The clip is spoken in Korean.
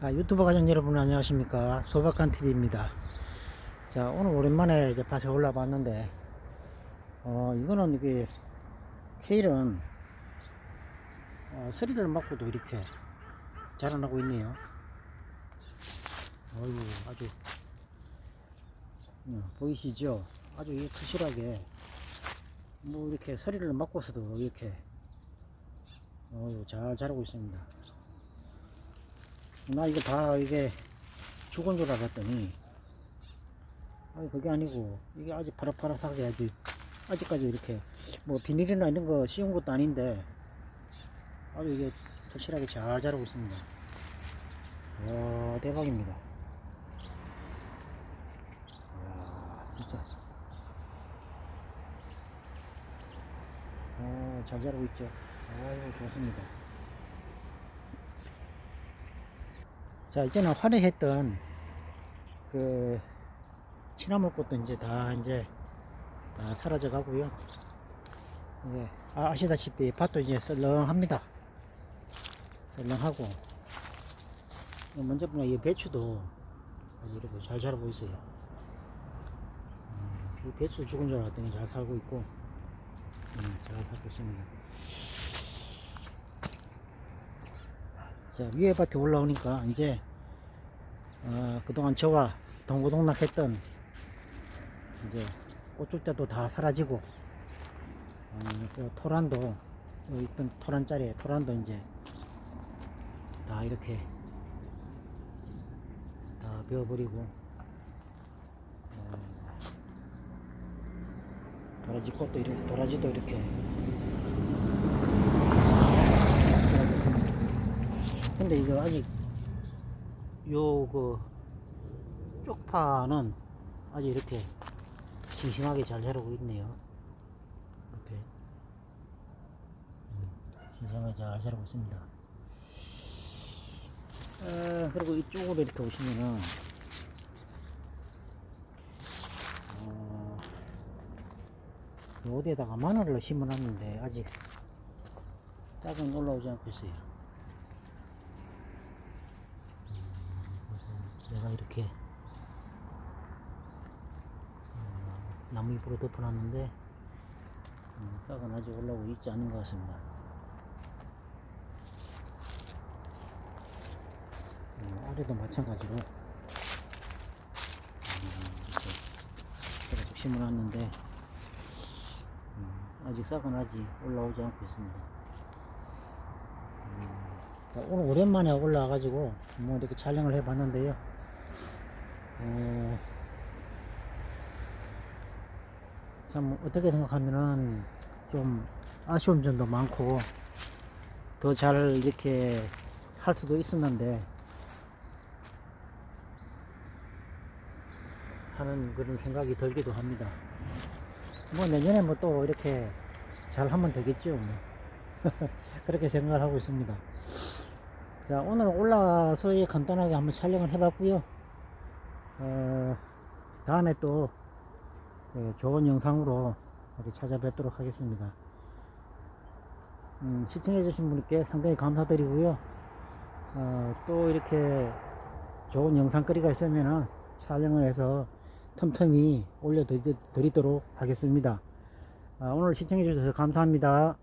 아, 유튜버 가족 여러분 안녕하십니까 소박한 TV입니다. 자 오늘 오랜만에 이제 다시 올라봤는데 어 이거는 이게 케일은 어, 서리를 맞고도 이렇게 자라나고 있네요. 어유 아주 어, 보이시죠? 아주 이게 크실하게 뭐 이렇게 서리를 맞고서도 이렇게 어유 잘 자라고 있습니다. 나 이거 다 이게 죽은 줄 알았더니. 아니 그게 아니고 이게 아직 파릇파릇하게 아직 아직까지 이렇게 뭐 비닐이나 이런 거 씌운 것도 아닌데 아주 이게 확실하게 잘 자라고 있습니다. 와 대박입니다. 와 진짜. 아, 잘 자라고 있죠? 아유 좋습니다 자 이제는 화려했던 그 취나물 꽃도 이제 다 이제 다 사라져 가고요. 예, 아, 아시다시피 밭도 이제 썰렁합니다. 썰렁하고. 먼저 보면 이 배추도 이렇게 잘 자라고 있어요. 음, 이 배추 죽은 줄 알았더니 잘 살고 있고 음, 잘 살고 있습니다 자 위에 밭에 올라오니까 이제 어, 그동안 저와 동고동락 했던 이제 꽃줄대도 다 사라지고 어, 그 토란도 여기 있던 토란 자리에 토란도 이제 다 이렇게 다 베어버리고 어, 도라지 꽃도 이렇게 도라지도 이렇게 사라졌습니다. 근데 이거 아직 요그 쪽파는 아직 이렇게 싱싱하게 잘 자라고 있네요. 이렇게 음, 싱싱하게 잘 자라고 있습니다. 어, 그리고 이쪽으로 이렇게 오시면은 어, 어디에다가 마늘을 심어놨는데 아직 짝은 올라오지 않고 있어요. 내가 이렇게 어, 나무 잎으로 덮어놨는데 음, 싹은 아직 올라오고 있지 않은 것 같습니다. 어, 아래도 마찬가지로 음, 이렇게 계속 심어놨는데 음, 아직 싹은 아직 올라오지 않고 있습니다. 음, 자, 오늘 오랜만에 올라와가지고 뭐 이렇게 촬영을 해봤는데요. 어, 참 어떻게 생각하면은 좀 아쉬운 점도 많고 더 잘 이렇게 할 수도 있었는데 하는 그런 생각이 들기도 합니다. 뭐 내년에 뭐 또 이렇게 잘 하면 되겠죠. 뭐. 그렇게 생각을 하고 있습니다. 자, 오늘 올라와서 간단하게 한번 촬영을 해봤고요. 어, 다음에 또그 좋은 영상으로 찾아뵙도록 하겠습니다. 음, 시청해주신 분께 상당히 감사드리고요. 어, 또 이렇게 좋은 영상거리가 있으면 촬영을 해서 틈틈이 올려드리도록 하겠습니다. 아, 오늘 시청해주셔서 감사합니다.